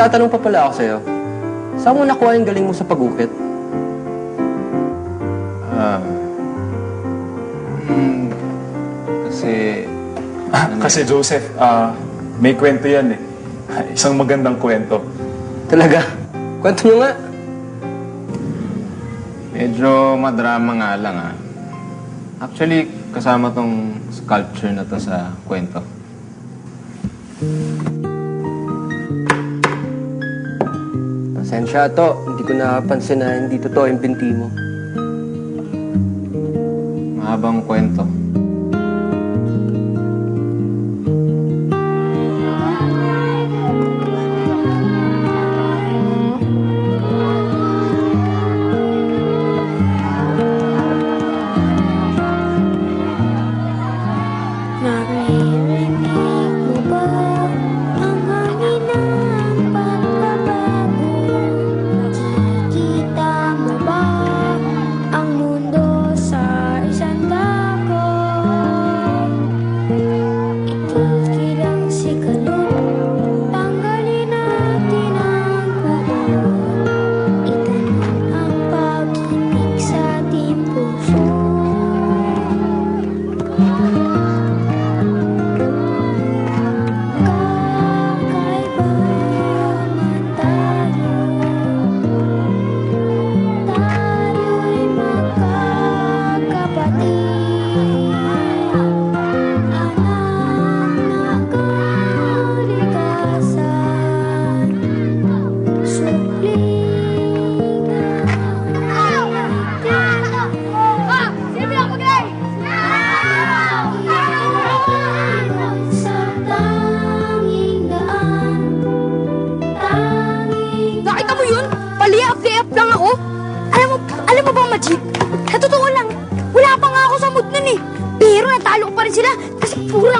Ato, itatanong pa pala ako sa'yo. Saan mo nakuha yung galing mo sa pag-ukit? Ah. Hmm, kasi... ano Kasi Joseph, ah, may kwento yan eh. Isang magandang kwento. Talaga? Kwento nyo nga. Medyo madrama nga lang ah. Actually, kasama tong sculpture na to sa kwento. Pasensya to, hindi ko nakapansin na hindi totoo yung binti mo. Mahabang kwento.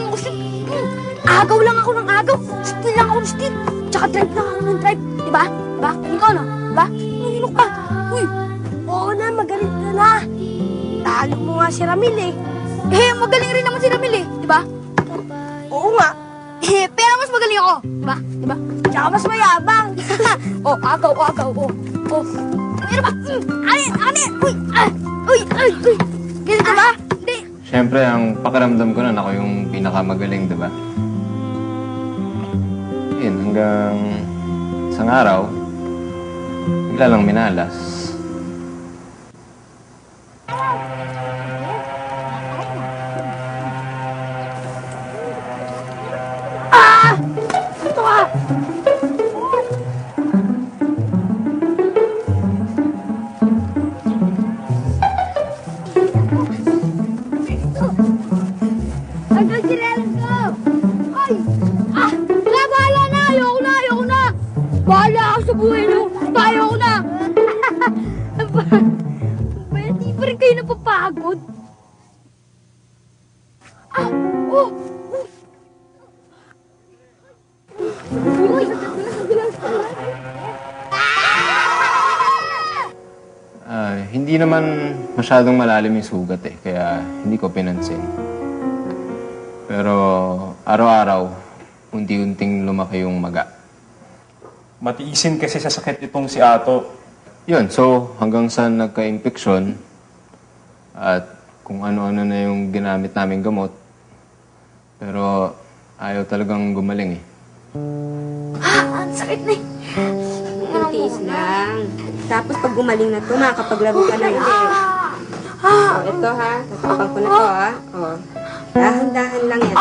Lang ako. Hmm, agaw lang ako ng agaw. Still lang ako ng still. Tsaka drive lang ako ng drive. Diba? Diba? Ikaw no? Diba? Nanginok ka. Uy. Oo na, magaling ka na. Talo mo nga si Ramil eh. Eh, magaling rin naman si Ramil eh. Diba? Oo nga. Eh, pero mas magaling ako. Diba? Diba? Tsaka mas mayabang. oh, agaw, agaw, oh. Oh. Ano ba? Mm, Ani, ani, uy, ah, uy, ay, uy. Ganito ba? Siyempre, ang pakiramdam ko na ako yung pinakamagaling, di ba? Yun, hanggang isang araw, bigla lang minalas. Ito ka. Hindi naman masyadong malalim yung sugat eh, kaya hindi ko pinansin. Pero araw-araw, unti-unting lumaki yung maga. Matiisin kasi sa sakit itong si Ato. Yun, so hanggang sa nagka-infeksyon at kung ano-ano na yung ginamit naming gamot. Pero ayaw talagang gumaling eh. Ah! Ang sakit na eh! Tiis lang. Tapos pag gumaling na to, makakapaglaro ka na ulit. Oh, ito ha. Tatapang ko na to ha. Oh. Dahan-dahan lang yan.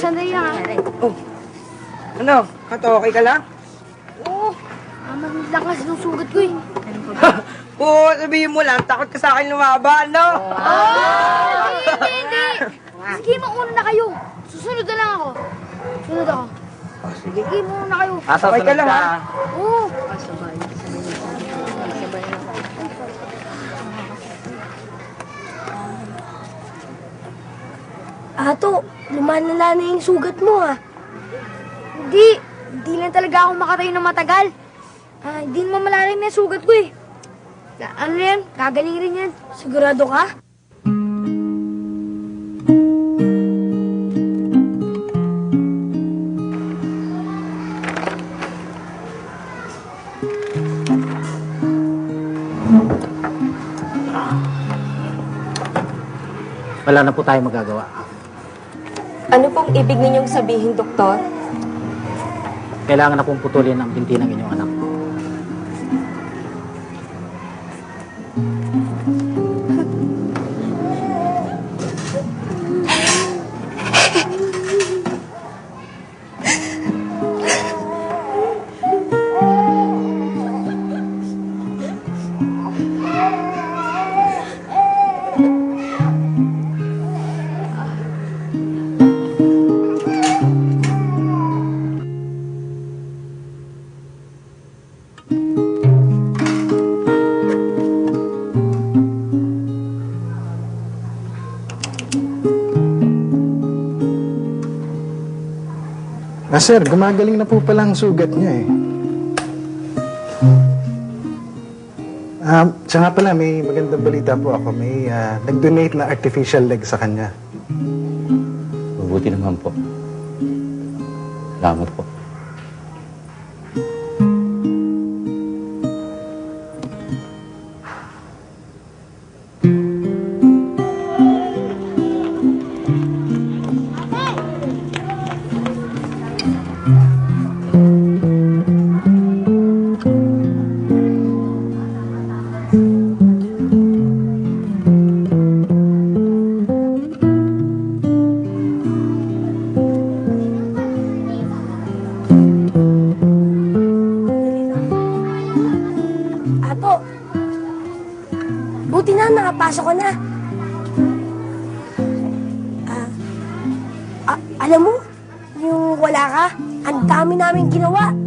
Sandali lang ah. Ano? Kato, okay ka lang? Oo. Mamanid lang kasi ng sugat ko eh. Oo, sabihin mo lang, takot ka sa akin lumaban, no? Oh! Hindi, hindi. Sige, mauna na kayo. Susunod na lang ako. Sunod ako. Sige, mauna kayo. Okay ka lang, ha? Oo. Ato, lumanala na yung sugat mo ah. Hindi, hindi lang talaga ako makatayo na matagal. Ah, hindi naman malalim yung sugat ko eh. Na, ano yan? Gagaling rin yan. Sigurado ka? Wala na po tayo magagawa. Ano pong ibig ninyong sabihin, Doktor? Kailangan na pong putulin ang binti ng inyong anak. Thank you. Ah, sir, gumagaling na po pala ang sugat niya eh. Um, siya nga pala, may magandang balita po ako. May ah, nag-donate na artificial leg sa kanya. Mabuti naman po. Salamat po. Namin ginawa.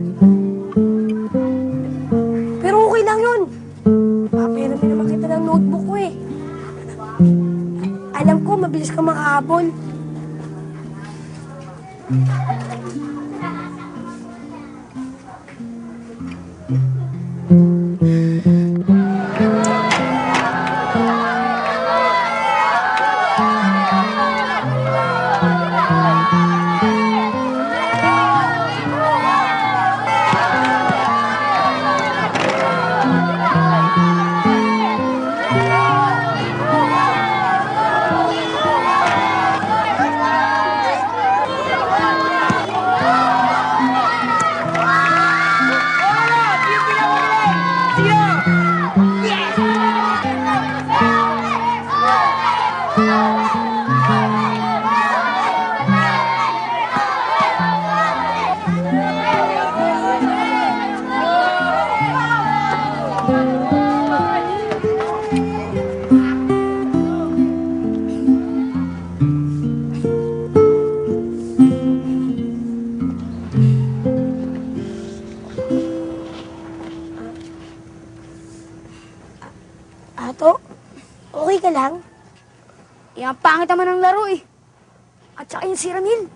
Yung si Ramil.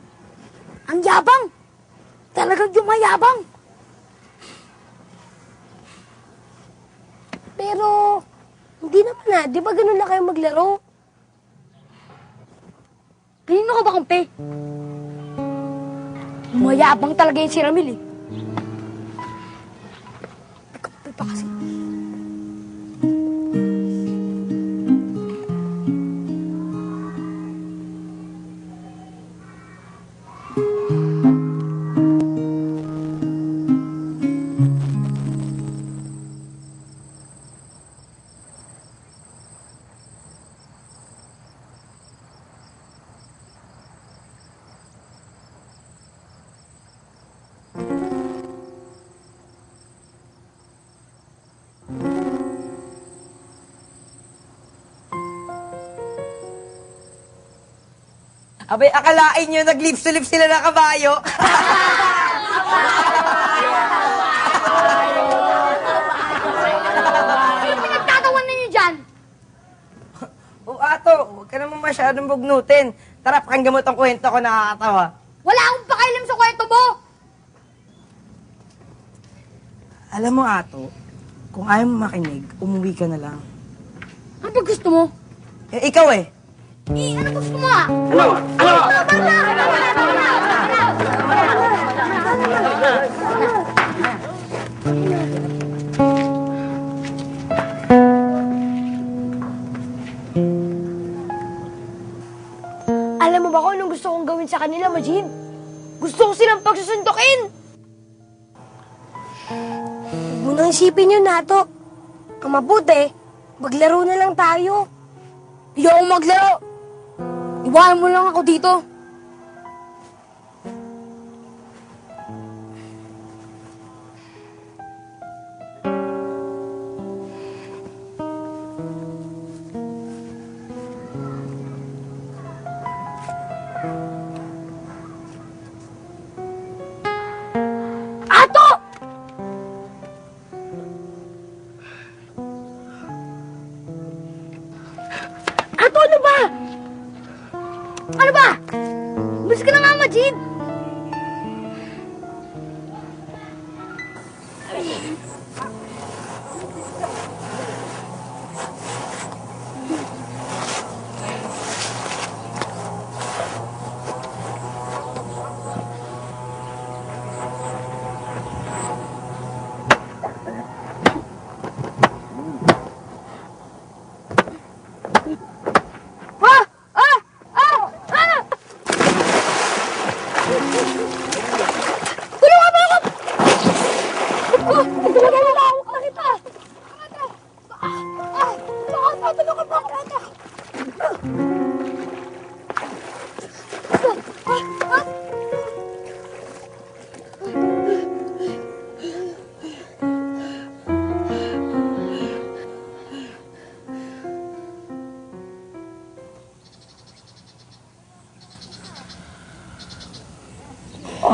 Ang yabang. Talagang yumayabang. Pero, hindi naman na. Di ba ganun na kayo maglaro? Kanino ka ba kumpe? Mayabang talaga yung si Ramil eh. Abay, akalain nyo, nag-lips to lips sila ng kabayo. Ano pinagtatawa ninyo dyan? o ato, huwag ka naman masyadong bugnutin. Tara, pakinggan mo tong kwento ko nakakatawa. Wala akong pakialam sa kwento mo! Alam mo, Ato, kung ayaw mo makinig, umuwi ka na lang. Ano ba gusto mo? Eh, ikaw eh. Eh, ano gusto mo ah? Alam mo ba kung anong gusto kong gawin sa kanila, Majid? Gusto ko silang pagsusundukin! Huwag mo nang isipin yun, Nato. Ang mabuti, maglaro na lang tayo. Ayoko maglaro. Iwanan mo lang ako dito. Ato!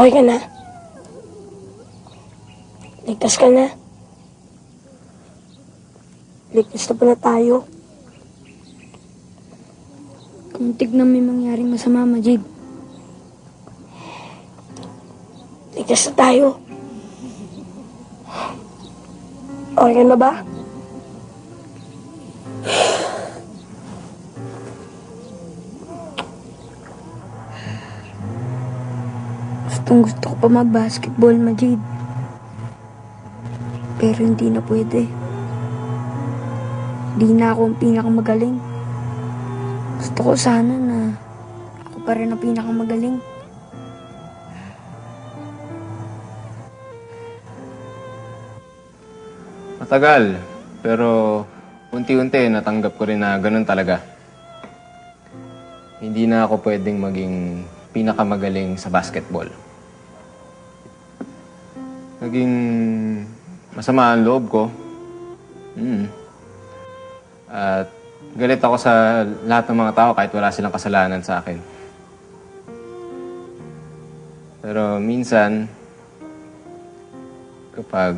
Okay ka na? Ligtas ka na? Ligtas na pala tayo. Kuntik na may mangyaring masama, Majid. Ligtas na tayo. Okay ka na ba? Gustong gusto ko pa mag-basketball, Majid. Pero hindi na pwede. Hindi na ako ang pinakamagaling. Gusto ko sana na ako pa rin ang pinakamagaling. Matagal, pero unti-unti natanggap ko rin na ganun talaga. Hindi na ako pwedeng maging pinakamagaling sa basketball. Naging masama ang loob ko. Mm. At galit ako sa lahat ng mga tao kahit wala silang kasalanan sa akin. Pero minsan, kapag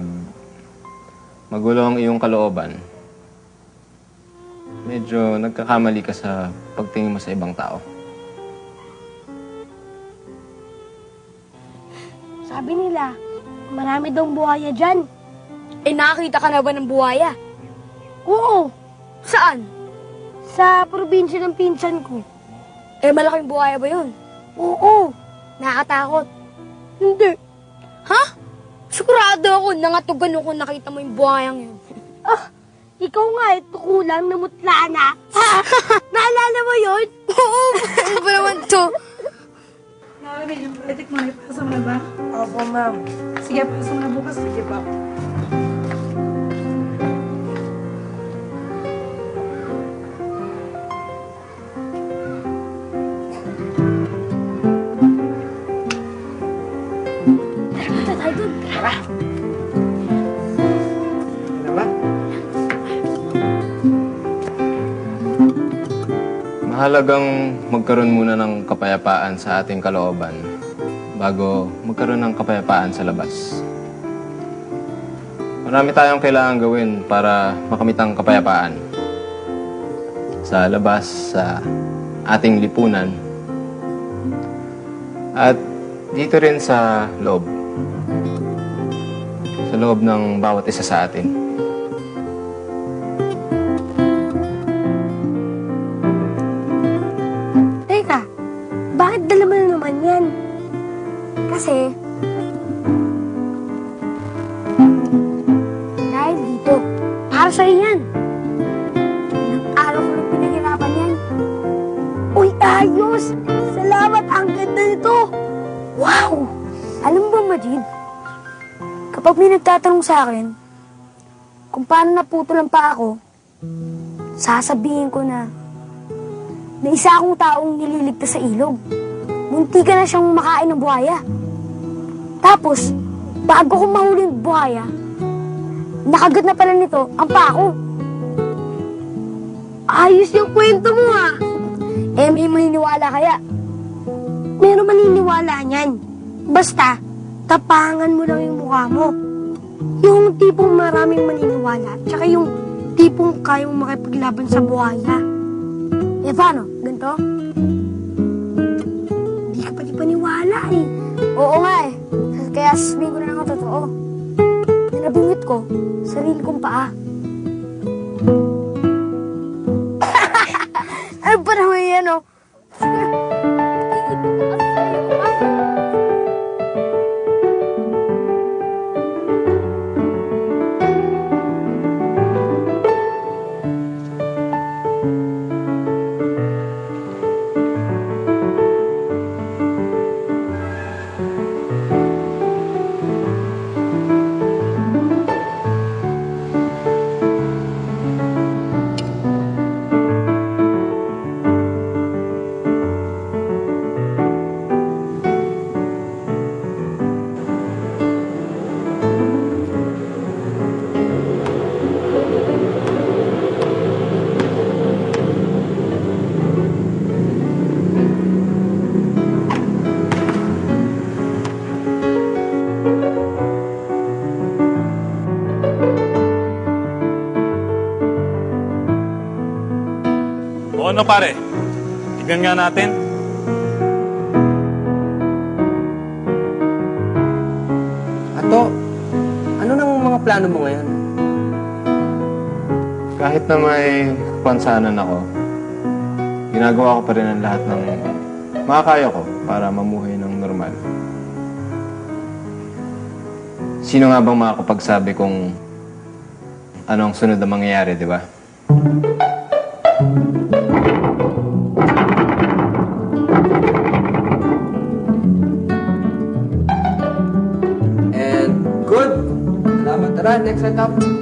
magulo ang iyong kalooban, medyo nagkakamali ka sa pagtingin mo sa ibang tao. Sabi nila, marami daw buhaya dyan. Eh, nakakita ka na ba ng buhaya? Oo. Saan? Sa probinsya ng pinsan ko. Eh, malaking buhaya ba yun? Oo. Nakakatakot. Hindi. Ha? Sigurado ako, nangatugan ako nakita mo yung buhayang yun. Ah, ikaw nga, ito kulang, namutla na. Naalala mo yun? Oo, ano ba naman to? Etik mo, ipasa mo na ba? Opo, ma'am. Sige, pasa mo na bukas. Sige pa. Ano ba? Mahalagang magkaroon muna ng kapayapaan sa ating kalooban bago magkaroon ng kapayapaan sa labas. Marami tayong kailangan gawin para makamit ang kapayapaan. Sa labas, sa ating lipunan, at dito rin sa loob. Sa loob ng bawat isa sa atin. Sa akin kung paano naputol ang paa ko, sasabihin ko na na isa akong taong nililigtas sa ilog. Munti ka na siyang makain ng buhaya. Tapos, bago ko mahuli yung buhaya, nakagat na pala nito ang paa ko. Ayos yung kwento mo ha. Eh, may maniniwala kaya? Meron maniniwala niyan. Basta, tapangan mo lang yung mukha mo. Yung tipong maraming maniniwala, tsaka yung tipong kayang makipaglaban sa buhaya. Eh, paano? Ganito? Hindi ka pati paniwala eh. Oo nga eh. Kaya sasabihin ko na lang ang totoo. Nabingit ko, sarili kong paa. ano pa naman yan oh? ano pare? Tignan nga natin. Ato, ano nang mga plano mo ngayon? Kahit na may pansanan ako, ginagawa ko pa rin ang lahat ng makakaya ko para mamuhay ng normal. Sino nga bang makakapagsabi kung anong sunod na mangyayari, di ba? Set up.